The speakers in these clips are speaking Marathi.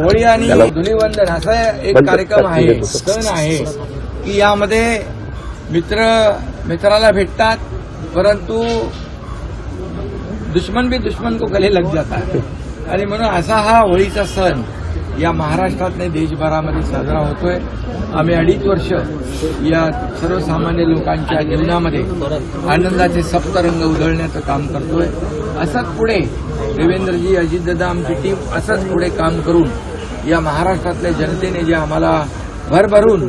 होळी आणि धुलीवंदन असा एक कार्यक्रम आहे सण आहे की यामध्ये मित्र मित्राला भेटतात परंतु दुश्मन भी दुश्मन को गले लग जाता है. आणि म्हणून असा हा होळीचा सण या महाराष्ट्रात नाही देशभरामध्ये साजरा होतोय. आम्ही अडीच वर्ष या सर्वसामान्य लोकांच्या जीवनामध्ये आनंदाचे सप्तरंग उधळण्याचं काम करतोय. असंच पुढे देवेंद्रजी अजितदादा आमची टीम असंच पुढे काम करून या महाराष्ट्रातल्या जनतेने जे आम्हाला भरभरून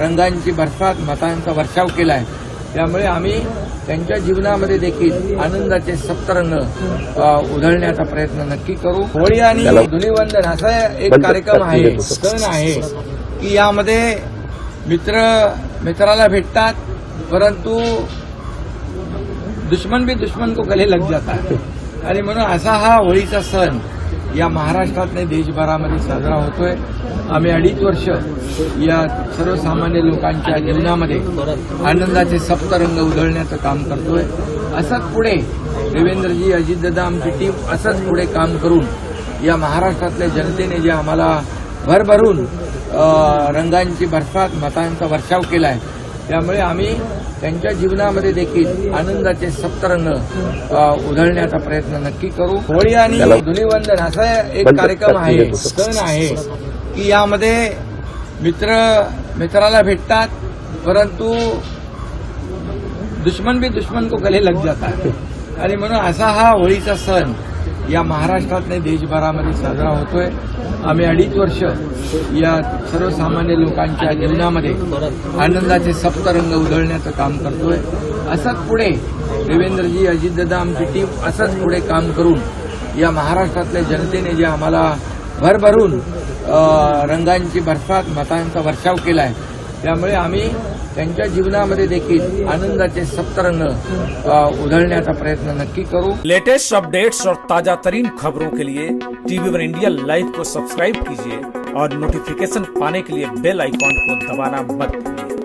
रंगांची बरसात मतांचा वर्षाव केला आहे त्यामुळे आम्ही त्यांच्या जीवनामध्ये देखील आनंदाचे सप्तरंग उधळण्याचा प्रयत्न नक्की करू. होळी आणि धुलीवंदन असा एक कार्यक्रम आहे सण आहे की यामध्ये मित्र मित्राला भेटतात परंतु दुश्मन भी दुश्मन को गले लग जाता है. आणि म्हणून असा हा होळीचा सण या महाराष्ट्रात नाही देशभरामध्ये साजरा होतोय. आम्ही अडीच वर्ष या सर्वसामान्य लोकांच्या जीवनामध्ये आनंदाचे सप्तरंग उधळण्याचं काम करतोय. असंच पुढे देवेंद्रजी अजितदादा आमची टीम असंच पुढे काम करून या महाराष्ट्रातल्या जनतेने जे आम्हाला भरभरून रंगांची बरसात मतांचा वर्षाव केला आहे त्यामुळे आम्ही त्यांच्या जीवनामध्ये देखील आनंदाचे सप्तरंग उधळण्याचा प्रयत्न नक्की करू. होळी आणि धुलीवंदन असा एक कार्यक्रम आहे सण आहे की यामध्ये मित्र मित्राला भेटतात परंतु दुश्मन भी दुश्मन को गले लग जाता है. आणि म्हणून असा हा होळीचा सण या महाराष्ट्रात नाही देशभरामध्ये साजरा होतोय. आम्ही अडीच वर्ष या सर्वसामान्य लोकांच्या जीवनामध्ये आनंदाचे सप्तरंग उधळण्याचं काम करतोय. असंच पुढे देवेंद्रजी अजितदादा आमची टीम असंच पुढे काम करून या महाराष्ट्रातल्या जनतेने जे आम्हाला भरभरून रंगांची भरसात मतांचा वर्षाव केला आहे त्यामुळे आम्ही त्यांच्या जीवनामध्ये देखील आनंदाचे सप्तरंग उधळण्याचा प्रयत्न नक्की करू. लेटेस्ट अपडेट्स और ताजा तरीन खबरों के लिए टीवी वन इंडिया लाइव को सब्सक्राइब कीजिए और नोटिफिकेशन पाने के लिए बेल आइकॉन को दबाना मत भूलिए।